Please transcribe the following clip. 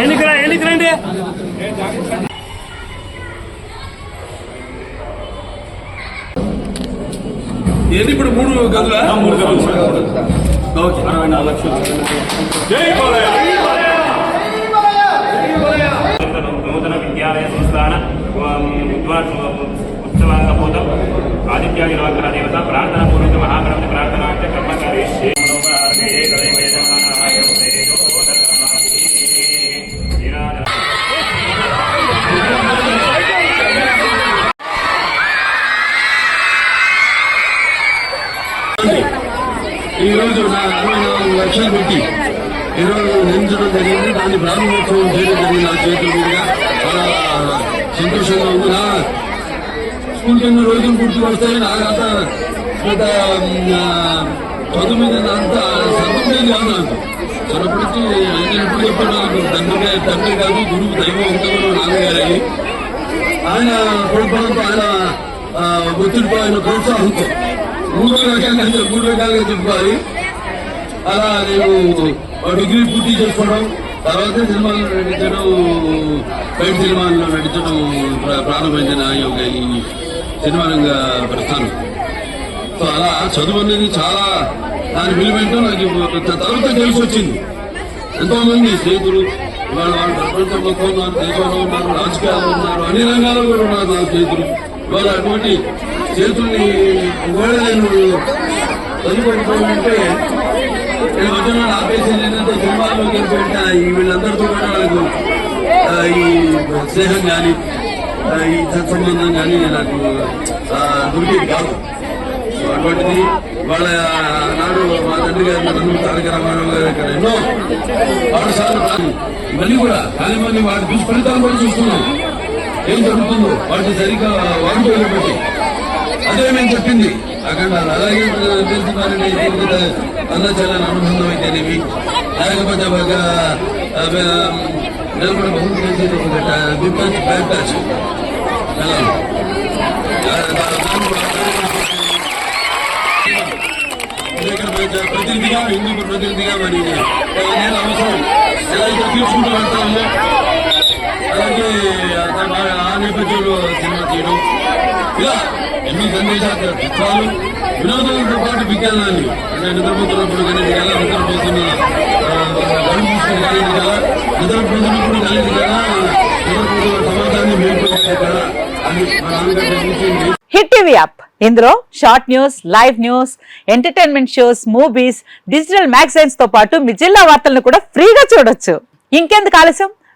ఎన్నికరా ఎన్నికరండి ఏంటి ఇప్పుడు మూడు గదుల మూడు గదులు ఓకే అరవై నాలుగు లక్షలు నూతన విద్యాలయ సంస్థాన విద్వాన్ ఉత్సవాంగభూతం ఆదిత్యాగి దివాకర ఈరోజు నా అరవై నాలుగు లక్షలు పెట్టి ఈరోజు నిర్మించడం జరిగింది. దాన్ని ప్రారంభోత్సవం చేయడం జరిగింది నా చేతుల మీదుగా. చాలా సంతోషంగా ఉంది. నా స్కూల్ కింద రోజులు గుర్తు వస్తాయి. నాకంత పెద్ద చదువు మీద అంత సర్వం లేదు కాదు నాకు. చిన్నప్పటి నుంచి ఎప్పుడు చెప్పాడు నాకు తండ్రి తండ్రి కాదు గురువు దైవం ఉంటారు నాన్నగారని ఆయన కొడుకోవడంతో ఆయన ఒత్తిడితో ఆయన ప్రోత్సాహంతో మూడు రకాలుగా మూడు రకాలుగా చెప్పుకోవాలి అలా నేను డిగ్రీ పూర్తి చేసుకోవడం తర్వాత సినిమాలు నటించడం బయట సినిమాల్లో నటించడం ప్ర- ప్రారంభించిన ఈ యొక్క ఈ సినిమా రంగ ప్రస్థానం. సో అలా చదువు అనేది చాలా దాని విలువేంటో నాకు తర్వాత తెలిసి వచ్చింది. ఎంతోమంది స్నేహితులు ఇవాళ వాళ్ళు ప్రపంచం మొత్తం ఉన్నారు దేశంలో ఉన్నారు రాజకీయాల్లో ఉన్నారు అన్ని రంగాల్లో కూడా ఉన్నారు నా స్నేహితులు. ఇవాళ అటువంటి చేతుల్ని ఒకవేళ నేను చదువుకుంటే నేను వచ్చిన ఆపేసి ఏంటంటే సినిమాల్లోకి వెళ్ళిపోయిన ఈ వీళ్ళందరితో కూడా నాకు ఈ స్నేహం కానీ ఈ సత్సంబంధం కానీ నాకు ఆ, దొరికేది కాదు. సో అటువంటిది వాళ్ళ నాడు మా తండ్రి గారు నందమూరి తారక రామారావు గారు ఇక్కడ ఎన్నో పాఠశాలలు కానీ మళ్ళీ కూడా కానీ మళ్ళీ వాటి దుష్ఫలితాలు కూడా చూస్తున్నాం. ఏం జరుగుతుందో వాటిని సరిగ్గా వాడుకోలేబట్టి అదే మేము చెప్పింది అక్కడ అలాగే తెలుసుకున్నారని అన్నచాలని అనుబంధం అయితేనేమి లేకపోతే ఒక నిలబడ బహుమతి చేసేది ఒక గుడ్ టచ్ టచ్ ప్రతినిధిగా హిందూ ప్రతినిధిగా మరి నేను అవసరం ఎలా అయితే తీసుకుంటూ వెళ్తామో ఆ- నేపథ్యంలో సినిమా తీయడం. ఇలా ఎన్ని సందేశాలు చిత్రాలు వినోదంతో పాటు విజ్ఞానాన్ని. అంటే నిద్రపోతున్నప్పుడు కానీ ఎలా నిద్రపోతున్న కానీ నిద్రపోతున్నప్పుడు కానీ నిద్రపోతున్న సమాజాన్ని కదా అని చూసింది హిట్ టీవీ యాప్. ఇందులో short news live news entertainment shows movies digital మ్యాగజైన్స్తో పాటు మీ జిల్లా వార్తలను కూడా ఫ్రీగా చూడొచ్చు. ఇంకెందుకు ఆలస్యం?